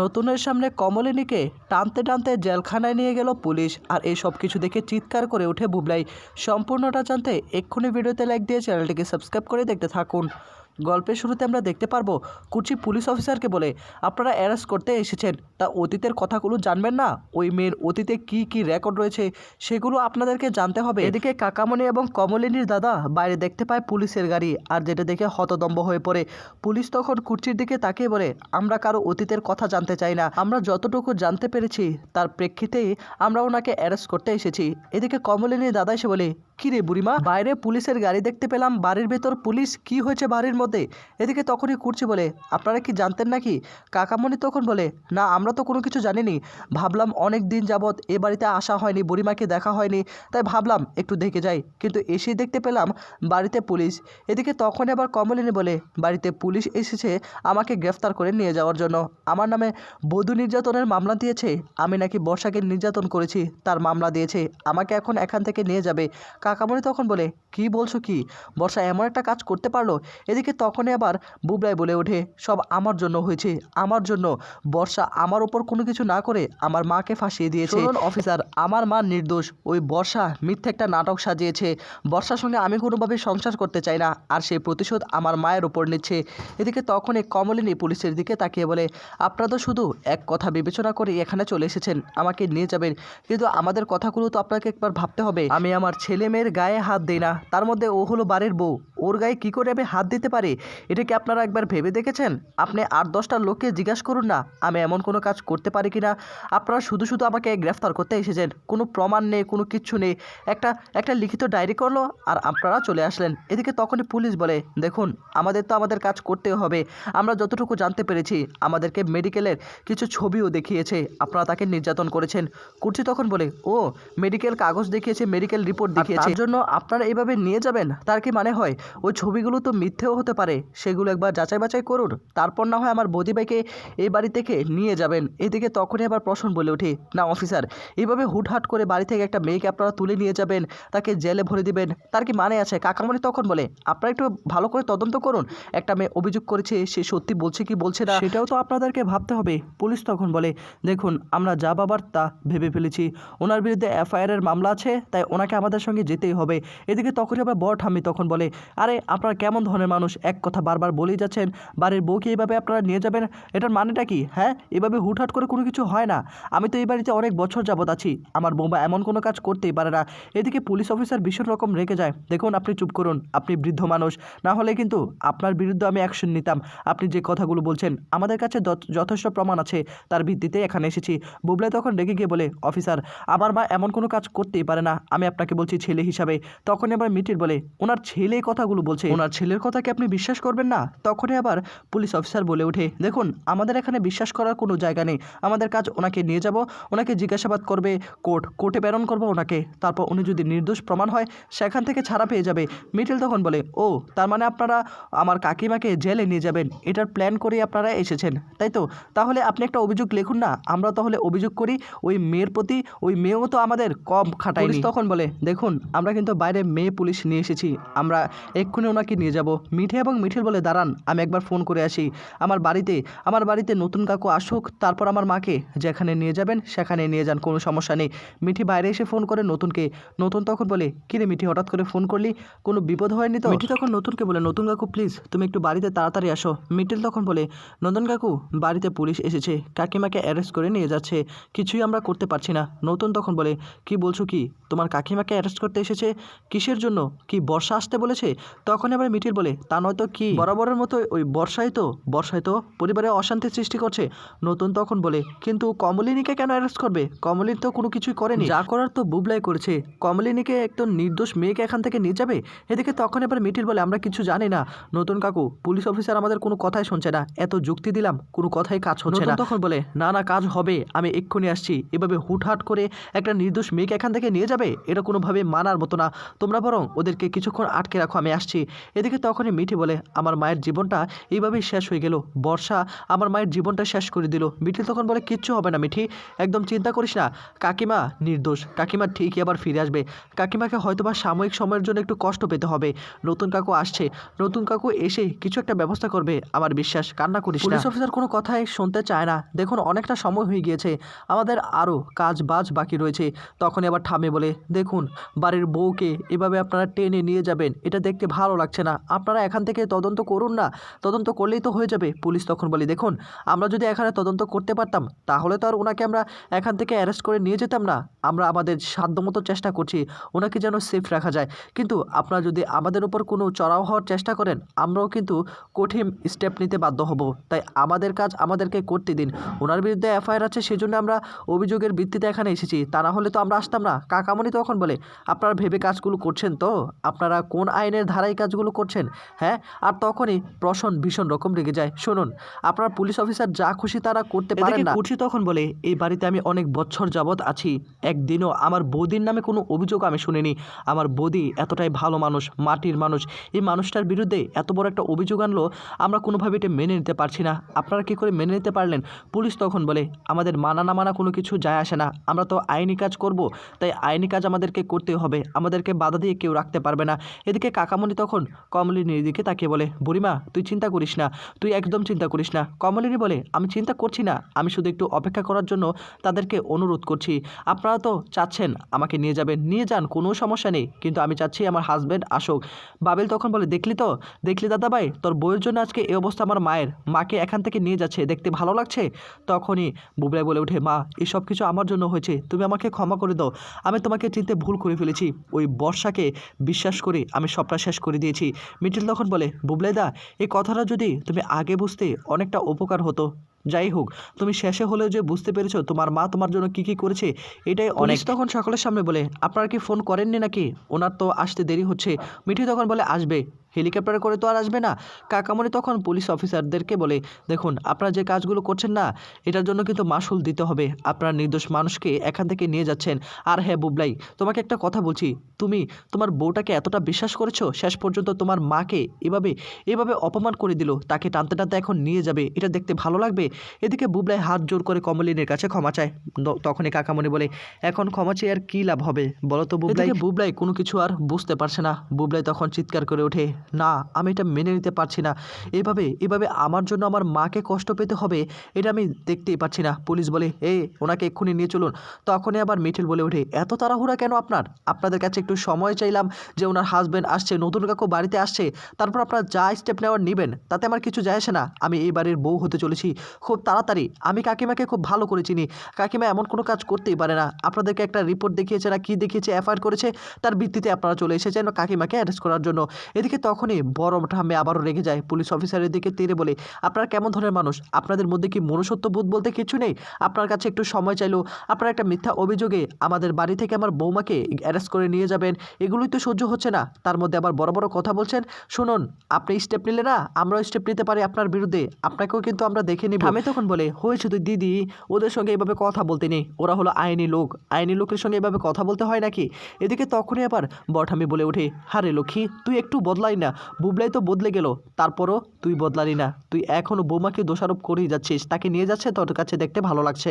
নতুনের সামনে কমলিনীকে টানতে টানতে জেলখানায় নিয়ে গেল পুলিশ, আর এই সব কিছু দেখে চিৎকার করে উঠে বুবলাই। সম্পূর্ণটা জানতে এক্ষুনি ভিডিওতে লাইক দিয়ে চ্যানেলটিকে সাবস্ক্রাইব করে দেখতে থাকুন। গল্পের শুরুতে আমরা দেখতে পারব কুচি পুলিশ অফিসারকে বলে, আপনারা অ্যারেস্ট করতে এসেছেন, তা অতীতের কথাগুলো জানবেন না? ওই মেয়ের অতীতে কি কি রেকর্ড রয়েছে, সেগুলো আপনাদেরকে জানতে হবে। এদিকে কাকামণি এবং কমলিনীর দাদা বাইরে দেখতে পায় পুলিশের গাড়ি, আর যেটা দেখে হতদম্ব হয়ে পড়ে। পুলিশ তখন কুর্চির দিকে তাকিয়ে বলে, আমরা কারও অতীতের কথা জানতে চাই না। আমরা যতটুকু জানতে পেরেছি, তার প্রেক্ষিতেই আমরা ওনাকে অ্যারেস্ট করতে এসেছি। এদিকে কমলিনীর দাদা এসে বলে, কি রে বুড়িমা, বাইরে পুলিশের গাড়ি দেখতে পেলাম, বাড়ির ভেতর পুলিশ, কি হয়েছে বাড়ির মধ্যে এদিকে তখনই কুর্চি বলে, আপনারা কি জানতেন নাকি? কাকামণি তখন বলে, না, আমরা তো কোনো কিছু জানিনি। ভাবলাম অনেক দিন যাবৎ এ বাড়িতে আসা হয়নি, বুড়িমাকে দেখা হয়নি, তাই ভাবলাম একটু দেখে যাই। কিন্তু এসেই দেখতে পেলাম বাড়িতে পুলিশ। এদিকে তখন আবার কমলিনী বলে, বাড়িতে পুলিশ এসেছে আমাকে গ্রেফতার করে নিয়ে যাওয়ার জন্য। আমার নামে বধূ নির্যাতনের মামলা দিয়েছে। আমি নাকি বর্ষাকে নির্যাতন করেছি, তার মামলা দিয়েছে। আমাকে এখন এখান থেকে নিয়ে যাবে। কাকামণি তখন বলে, কি বলছো কি? বর্ষা এমন একটা কাজ করতে পারল? এদিকে তখনই আবার বুবলাই বলে ওঠে সব আমার জন্য হয়েছে আমার জন্য। বর্ষা আমার ওপর কোনো কিছু না করে আমার মাকে ফাঁসিয়ে দিয়েছে। অফিসার আমার মা নির্দোষ। ওই বর্ষা মিথ্যে একটা নাটক সাজিয়েছে। বর্ষার সঙ্গে আমি কোনোভাবে সংসার করতে চাই না আর সেই প্রতিশোধ আমার মায়ের ওপর নিচ্ছে। এদিকে তখনই কমলিনী পুলিশের দিকে তাকিয়ে বলে আপনারা তো শুধু এক কথা বিবেচনা করে এখানে চলে এসেছেন আমাকে নিয়ে যাবেন। কিন্তু আমাদের কথাগুলো তো আপনাকে একবার ভাবতে হবে। আমি আমার ছেলে মেয়ের গায়ে হাত দিই না। তার মধ্যে ও হলো বাড়ির বউ। ওর গায়ে কী করে আমি হাত দিতে পারি? এটা কি আপনারা একবার ভেবে দেখেছেন? আপনি আট দশটা লোককে জিজ্ঞাসা করুন না আমি এমন কোনো কাজ করতে পারি কি না আপনারা শুধু শুধু আমাকে গ্রেফতার করতে এসেছেন। কোনো প্রমাণ নেই কোনো কিচ্ছু নেই। একটা একটা লিখিত ডায়েরি করল আর আপনারা চলে আসলেন। এদিকে তখনই পুলিশ বলে দেখুন আমাদের তো আমাদের কাজ করতে হবে। আমরা যতটুকু জানতে পেরেছি আমাদেরকে মেডিকেলের কিছু ছবিও দেখিয়েছে। আপনারা তাকে নির্যাতন করেছেন। কুর্চি তখন বলে ও মেডিকেল কাগজ দেখিয়েছে মেডিকেল রিপোর্ট দেখিয়েছে। জন্য আপনারা এইভাবে নিয়ে যাবেন? তার কি মানে হয়? ওই ছবিগুলো তো মিথ্যেও হতে পারে। সেগুলো একবার যাচাই বাছাই করুন। তারপর না হয় আমার বদিভাইকে এই বাড়ি থেকে নিয়ে যাবেন। এদিকে তখনই আবার প্রশ্ন বলে ওঠে, না, অফিসার এইভাবে হুটহাট করে বাড়ি থেকে একটা মেয়েকে আপনারা তুলে নিয়ে যাবেন, তাকে জেলে ভরে দিবেন। তার কি মানে আছে? কাকামণি তখন বলে, আপনারা একটু ভালো করে তদন্ত করুন। একটা মেয়ে অভিযোগ করেছে, সে সত্যি বলছে কি বলছে না? সেটাও তো আপনাদেরকে ভাবতে হবে, পুলিশ তখন বলে, দেখুন, আমরা যা বাবার তা ভেবে ফেলেছি। ওনার বিরুদ্ধে এফআইআরের মামলা আছে, তাই ওনাকে আমাদের সঙ্গে যেতেই হবে। এদিকে তখনই আবার বড় ঠাম্মি তখন বলে আরে, আপনারা কেমন ধরনের মানুষ? এক কথা বারবার বলেই যাচ্ছেন, বাড়ির বউকে এইভাবে আপনারা নিয়ে যাবেন? এটার মানেটা কি? হ্যাঁ এভাবে হুটহাট করে কোনো কিছু হয় না। আমি তো এই বাড়িতে অনেক বছর যাবত আছি। আমার বৌমা এমন কোনো কাজ করতেই পারে না। এদিকে পুলিশ অফিসার ভীষণ রকম রেগে যায়। দেখুন, আপনি চুপ করুন। আপনি বৃদ্ধ মানুষ। না হলে কিন্তু আপনার বিরুদ্ধে আমি অ্যাকশন নিতাম। আপনি যে কথাগুলো বলছেন, আমাদের কাছে যথেষ্ট প্রমাণ আছে। তার ভিত্তিতে এখানে এসেছি। বুবলাই তখন রেগে গিয়ে বলে, অফিসার, আমার মা এমন কোনো কাজ করতেই পারে না। আমি আপনাকে বলছি ছেলে হিসাবে। তখন আবার মিটির বলে, ওনার ছেলে এই কথাগুলো বলছে ওনার ছেলের কথা কি আপনি বিশ্বাস করবেন না? তখনই আবার পুলিশ অফিসার বলে ওঠে দেখুন আমাদের এখানে বিশ্বাস করার কোনো জায়গা নেই। আমাদের কাজ ওনাকে নিয়ে যাব ওনাকে জিজ্ঞাসাবাদ করবে কোর্ট কোর্টে প্রেরণ করব ওনাকে। তারপর উনি যদি নির্দোষ প্রমাণ হয় সেখান থেকে ছাড়া পেয়ে যাবে। মিটিল তখন বলে ও তার মানে আপনারা আমার কাকিমাকে জেলে নিয়ে যাবেন। এটার প্ল্যান করে আপনারা এসেছেন তাই তো? তাহলে আপনি একটা অভিযোগ লিখুন না? আমরা তাহলে অভিযোগ করি ওই মেয়ের প্রতি ওই মেয়েও তো আমাদের কম খাটাই তখন বলে দেখুন আমরা কিন্তু বাইরে মেয়ে পুলিশ নিয়ে এসেছি। আমরা এক্ষুনি ওনাকে নিয়ে যাব। মিঠে এবং মিঠিল বলে, দাঁড়ান, আমি একবার ফোন করে আসি। আমার বাড়িতে আমার বাড়িতে নতুন কাকু আসুক, তারপর আমার মাকে যেখানে নিয়ে যাবেন, সেখানে নিয়ে যান, কোনো সমস্যা নেই। মিঠি বাইরে এসে ফোন করে নতুনকে। নতুন তখন বলে কিরে মিঠি, হঠাৎ করে ফোন করলি? কোনো বিপদ হয়নি তো? মিঠি তখন নতুনকে বলে, নতুন কাকু, প্লিজ, তুমি একটু বাড়িতে তাড়াতাড়ি আসো। মিঠিল তখন বলে, নন্দন কাকু, বাড়িতে পুলিশ এসেছে। কাকিমাকে অ্যারেস্ট করে নিয়ে যাচ্ছে। কিছুই আমরা করতে পারছি না। নতুন তখন বলে, কি বলছো কি? তোমার কাকিমাকে অ্যারেস্ট করতে এসেছে? কিসের জন্য? কি বর্ষা আসতে বলেছে? তখন আবার মিঠিল বলে তা নয়তো কি? বরাবরের মতো ওই বর্ষাই তো বর্ষায় তো পরিবারে অশান্তি সৃষ্টি করছে। নতুন তখন বলে কিন্তু কমলিনীকে কেন অ্যারেস্ট করবে? কমলিনী তো কোনো কিছুই করেনি। যা করার তো বুবলাই করেছে। কমলিনীকে একদম নির্দোষ মেয়েকে এখান থেকে নিয়ে যাবে? এদিকে তখন এবার মিঠিল বলে আমরা কিছু জানি না। নতুন কাকু পুলিশ অফিসার আমাদের কোনো কথাই শুনছে না। এত যুক্তি দিলাম কোনো কথাই কাজ হচ্ছে না। তখন বলে না না কাজ হবে। আমি এক্ষুনি আসছি। এভাবে হুটহাট করে একটা নির্দোষ মেয়েকে এখান থেকে নিয়ে যাবে? এটা কোনোভাবে মানার মতো না। তোমরা বরং ওদেরকে কিছুক্ষণ আটকে রাখো আমি আসছি। এদিকে তখনই মিঠি বলে, আমার মায়ের জীবনটা এইভাবেই শেষ হয়ে গেল। বর্ষা আমার মায়ের জীবনটা শেষ করে দিল। মিঠি তখন বলে, কিচ্ছু হবে না মিঠি, একদম চিন্তা করিস না। কাকিমা নির্দোষ, কাকিমা ঠিকই আবার ফিরে আসবে। কাকিমাকে হয়তোবা সাময়িক সময়ের জন্য একটু কষ্ট পেতে হবে। নতুন কাকু আসছে। নতুন কাকু এসে কিছু একটা ব্যবস্থা করবে, আমার বিশ্বাস। কান্না করিস পুলিশ অফিসার কোনো কথাই শুনতে চায় না। দেখুন, অনেকটা সময় হয়ে গিয়েছে। আমাদের আরও কাজ বাজ বাকি রয়েছে। তখনই আবার ঠামে বলে, দেখুন, বাড়ির বউকে এভাবে আপনারা টেনে নিয়ে যাবেন। এটা দেখতে ভালো লাগছে না। আপনারা এখান থেকে তদন্ত করুন না। তদন্ত করলেই তো হয়ে যাবে। পুলিশ তখন বলে, দেখুন, আমরা যদি এখানে তদন্ত করতে পারতাম, তাহলে তো আর ওনাকে আমরা এখান থেকে অ্যারেস্ট করে নিয়ে যেতাম না। আমরা আমাদের সাধ্যমতো চেষ্টা করছি ওনাকে যেন সেফ রাখা যায়। কিন্তু আপনারা যদি আমাদের উপর কোনো চড়াও হওয়ার চেষ্টা করেন, আমরাও কিন্তু কঠিন স্টেপ নিতে বাধ্য হব। তাই আমাদের কাজ আমাদেরকে করতে দিন। ওনার বিরুদ্ধে এফআইআর আছে, সেজন্য আমরা অভিযোগের ভিত্তিতে এখানে এসেছি। তা না হলে তো আমরা আসতাম না। কাকামণি তখন বলে, আপনারা ভেবে কাজগুলো করছেন তো? আপনারা কোন আইনের ধারায় কাজগুলো করছেন। হ্যাঁ আর তখনই প্রশন ভীষণ রকম রেগে যায়। শুনুন আপনার পুলিশ অফিসার যা খুশি তারা করতে পারেন না। কুঠি তখন বলে এই বাড়িতে আমি অনেক বছর যাবৎ আছি। একদিনও আমার বৌদির নামে কোনো অভিযোগ আমি শুনিনি। আমার বৌদি এতটাই ভালো মানুষ মাটির মানুষ। এই মানুষটার বিরুদ্ধে এত বড় একটা অভিযোগ আনলো আমরা কোনোভাবে এটা মেনে নিতে পারছি না। আপনারা কী করে মেনে নিতে পারলেন? পুলিশ তখন বলে আমাদের মানা না মানা কোনো কিছু যায় আসে না। আমরা তো আইনি কাজ করব তাই আইনি কাজ আমাদেরকে করতে হবে। আমাদেরকে বাধা দিয়ে কেউ রাখতে পারবে না। এদিকে কাকামণি তখন কমলিনীর দিকে তাকিয়ে বলে, বুড়িমা, তুই চিন্তা করিস না, তুই একদম চিন্তা করিস না। কমলিনী বলে, আমি চিন্তা করছি না, আমি শুধু একটু অপেক্ষা করার জন্য তাদেরকে অনুরোধ করছি। আপনারা তো চাচ্ছেন আমাকে নিয়ে যাবেন, নিয়ে যান, কোনো সমস্যা নেই, কিন্তু আমি চাচ্ছি আমার হাজব্যান্ড আসুক। বাবেল তখন বলে, দেখলি তো, দেখলি দাদাভাই, তোর বইয়ের জন্য আজকে এই অবস্থা আমার মায়ের। মাকে এখান থেকে নিয়ে যাচ্ছে, দেখতে ভালো লাগছে? তখনই বুবলাই বলে ওঠে, মা, এসব কিছু আমার জন্য হয়েছে, তুমি আমাকে ক্ষমা করে দাও। আমি তোমাকে চিনতে ভুল করে ফেলেছি। ওই বর্ষাকে বিশ্বাস করে আমি সবটা করে দিয়েছি। মিঠিল তখন বলে বুবলেদা এই কথাটা যদি তুমি আগে বুঝতে অনেকটা উপকার হতো। যাই হোক, তুমি শেষে হলেও যে বুঝতে পেরেছ তোমার মা তোমার জন্য কি কি করেছে, এটাই অনেক তখন সকলের সামনে বলে, আপনারা কি ফোন করেননি নাকি? ওনার তো আসতে দেরি হচ্ছে। মিঠি তখন বলে, আসবে। হেলিকপ্টারে করে তো আর আসবে না। কাকামণি তখন পুলিশ অফিসারদেরকে বলে, দেখুন, আপনারা যে কাজগুলো করছেন না, এটার জন্য কিন্তু মাসুল দিতে হবে। আপনারা নির্দোষ মানুষকে এখান থেকে নিয়ে যাচ্ছেন। আর হ্যাঁ বুবলাই, তোমাকে একটা কথা বলছি। তুমি তোমার বউটাকে এতটা বিশ্বাস করেছ, শেষ পর্যন্ত তোমার মাকে এভাবে এভাবে অপমান করে দিল, তাকে টানতে টানতে এখন নিয়ে যাবে। এটা দেখতে ভালো লাগবে? এদিকে বুবলাই হাত জোর করে কমলিনের কাছে ক্ষমা চায়। তখনই কাকামণি বলে, এখন ক্ষমা চেয়ে আর কী লাভ হবে? বলো তো বুবলাই। বুবলাই কোনো কিছু আর বুঝতে পারছে না। বুবলাই তখন চিৎকার করে ওঠে না, আমি এটা মেনে নিতে পারছি না। এভাবে এভাবে আমার জন্য আমার মাকে কষ্ট পেতে হবে, এটা আমি দেখতেই পাচ্ছি না। পুলিশ বলে এ ওনাকে এক্ষুনি নিয়ে চলুন। তখনই আবার মিঠিল বলে ওঠে, এত তাড়াহুড়া কেন আপনার? আপনাদের কাছে একটু সময় চাইলাম যে ওনার হাজব্যান্ড আসছে, নতুন কাকু বাড়িতে আসছে, তারপর আপনারা যা স্টেপ নেওয়ার নেবেন, তাতে আমার কিছু যায় আসে না। আমি এই বাড়ির বউ হতে চলেছি, খুব তাড়াতাড়ি। আমি কাকিমাকে খুব ভালো করে চিনি। কাকিমা এমন কোনো কাজ করতেই পারে না। আপনাদেরকে একটা রিপোর্ট দেখিয়েছে না, কী দেখিয়েছে এফআইআর করেছে, তার ভিত্তিতে আপনারা চলে এসেছেন কাকিমাকে অ্যারেস্ট করার জন্য। এদিকে তখনই বড় ঠামে আবারও রেগে যায় পুলিশ অফিসারের দিকে তীরে বলে, আপনারা কেমন ধরনের মানুষ? আপনাদের মধ্যে কি মনুষ্যত্ব বোধ বলতে কিছু নেই? আপনার কাছে একটু সময় চাইলো আপনারা একটা মিথ্যা অভিযোগে আমাদের বাড়ি থেকে আমার বৌমাকে অ্যারেস্ট করে নিয়ে যাবেন। এগুলোই তো সহ্য হচ্ছে না। তার মধ্যে আবার বড় বড় কথা বলছেন। শুনুন, আপনি স্টেপ নিলে না, আমরাও স্টেপ নিতে পারি আপনার বিরুদ্ধে। আপনাকেও কিন্তু আমরা দেখে নিব। আমি তখন বলে, হয়েছে তুই দিদি, ওদের সঙ্গে এভাবে কথা বলতে নেই। ওরা হলো আইনি লোক। আইনি লোকের সঙ্গে এভাবে কথা বলতে হয় নাকি? এদিকে তখনই আবার বঠামি বলে ওঠে, হারে লক্ষ্মী, তুই একটু বদলাই না, বুবলাই তো বদলে গেল। তারপরও তুই বদলালি না। তুই এখনও বৌমাকে দোষারোপ করেই যাচ্ছিস, তাকে নিয়ে যাচ্ছে তোর কাছে দেখতে ভালো লাগছে।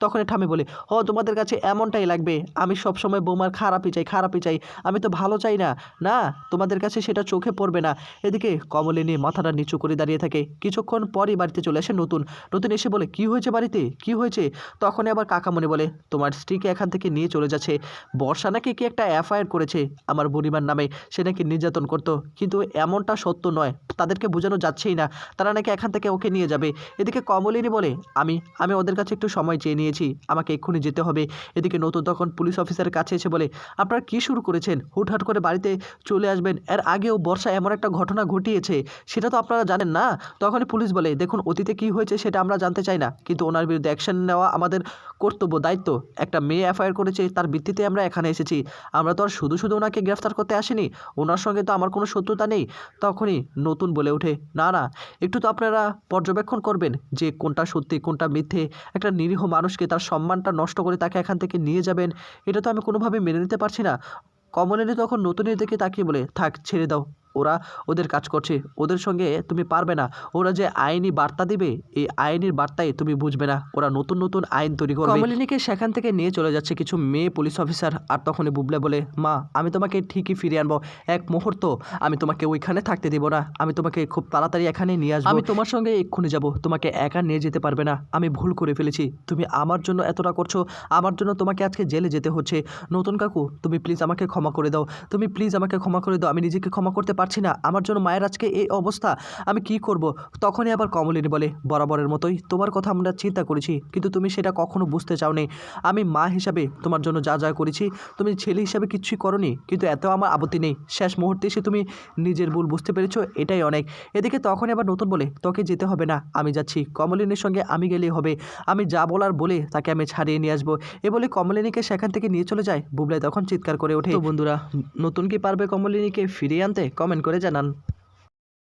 তখন ঠামি বলে ও তোমাদের কাছে এমনটাই লাগবে। আমি সবসময় বৌমার খারাপই চাই খারাপই চাই। আমি তো ভালো চাই না। না, তোমাদের কাছে সেটা চোখে পড়বে না। এদিকে কমলিনী মাথাটা নিচু করে দাঁড়িয়ে থাকে। কিছুক্ষণ পরই বাড়িতে চলে আসে নতুন। নতুন এসে বলে, কি হয়েছে বাড়িতে? কি হয়েছে? তখনই আবার কাকামণি বলে, তোমার স্ত্রীকে এখান থেকে নিয়ে চলে যাচ্ছে। বর্ষা নাকি কি একটা এফআইআর করেছে আমার বুড়িমার নামে? সে নাকি নির্যাতন করতো। কিন্তু এমনটা সত্য নয়। তাদেরকে বোঝানো যাচ্ছেই না। তারা নাকি এখান থেকে ওকে নিয়ে যাবে। এদিকে কমলিনী বলে, আমি আমি ওদের কাছে একটু সময় চেয়ে নিয়েছি। আমাকে এক্ষুনি যেতে হবে। এদিকে নতুন তখন পুলিশ অফিসারের কাছে এসে বলে, আপনারা কি শুরু করেছেন? হুটহাট করে বাড়িতে চলে আসবেন। এর আগেও বর্ষা এমন একটা ঘটনা ঘটিয়েছে। সেটা তো আপনারা জানেন না? তখনই পুলিশ বলে, দেখুন, অতীতে কি হয়েছে সেটা আমরা জানতে চাই না। কিন্তু ওনার বিরুদ্ধে অ্যাকশন নেওয়া আমাদের কর্তব্য, দায়িত্ব। একটা মেয়ে এফআইআর করেছে, তার ভিত্তিতে আমরা এখানে এসেছি। আমরা তো আর শুধু শুধু ওনাকে গ্রেফতার করতে আসিনি। ওনার সঙ্গে তো আমার কোনো শত্রুতা নেই, তখনই নতুন বলে ওঠে, না না, একটু তো আপনারা পর্যবেক্ষণ করবেন যে কোনটা সত্যি, কোনটা মিথ্যে। একটা নিরীহ মানুষকে তার সম্মানটা নষ্ট করে তাকে এখান থেকে নিয়ে যাবেন। এটা তো আমি কোনোভাবে মেনে নিতে পারছি না। কমলেনি তখন নতুনের দিকে তাকিয়ে বলে, থাক, ছেড়ে দাও। ওরা ওদের কাজ করছে। ওদের সঙ্গে তুমি পারবে না। ওরা যে আইনি বার্তা দিবে এই আইনের বার্তায় তুমি বুঝবে না। ওরা নতুন নতুন আইন তৈরি করবে। কমলিনীকে সেখান থেকে নিয়ে চলে যাচ্ছে কিছু মেয়ে পুলিশ অফিসার। আর তখনই বুবলে বলে মা আমি তোমাকে ঠিকই ফিরিয়ে আনব। এক মুহূর্ত আমি তোমাকে ওইখানে থাকতে দেবো না। আমি তোমাকে খুব তাড়াতাড়ি এখানে নিয়ে আসব। আমি তোমার সঙ্গে এক্ষুনি যাব। তোমাকে একা নিয়ে যেতে পারবে না। আমি ভুল করে ফেলেছি। তুমি আমার জন্য এতটা করছ। আমার জন্য তোমাকে আজকে জেলে যেতে হচ্ছে। নতুন কাকু তুমি প্লিজ আমাকে ক্ষমা করে দাও। তুমি প্লিজ আমাকে ক্ষমা করে দাও। আমি নিজেকে ক্ষমা করতে পারছি না। আমার জন্য মায়ের আজকে এই অবস্থা। আমি কি করব? তখনই আবার কমলিনী বলে, বরাবরের মতোই তোমার কথা আমরা চিন্তা করেছি, কিন্তু তুমি সেটা কখনো বুঝতে চাওনি। আমি মা হিসাবে তোমার জন্য যা যা করেছি, তুমি ছেলে হিসাবে কিচ্ছুই করনি, কিন্তু এত আমার আপত্তি নেই। শেষ মুহূর্তে এসে তুমি নিজের ভুল বুঝতে পেরেছ, এটাই অনেক। এদিকে তখন আবার নতুন বলে, তোকে যেতে হবে না, আমি যাচ্ছি। কমলিনীর সঙ্গে আমি গেলেই হবে। আমি যা বলার বলে তাকে আমি ছাড়িয়ে নিয়ে আসব। এ বলে কমলিনীকে সেখান থেকে নিয়ে চলে যায়। বুবলাই তখন চিৎকার করে ওঠে বন্ধুরা, নতুন কি পারবে কমলিনীকে ফিরিয়ে আনতে? কমেন্ট করে জানান।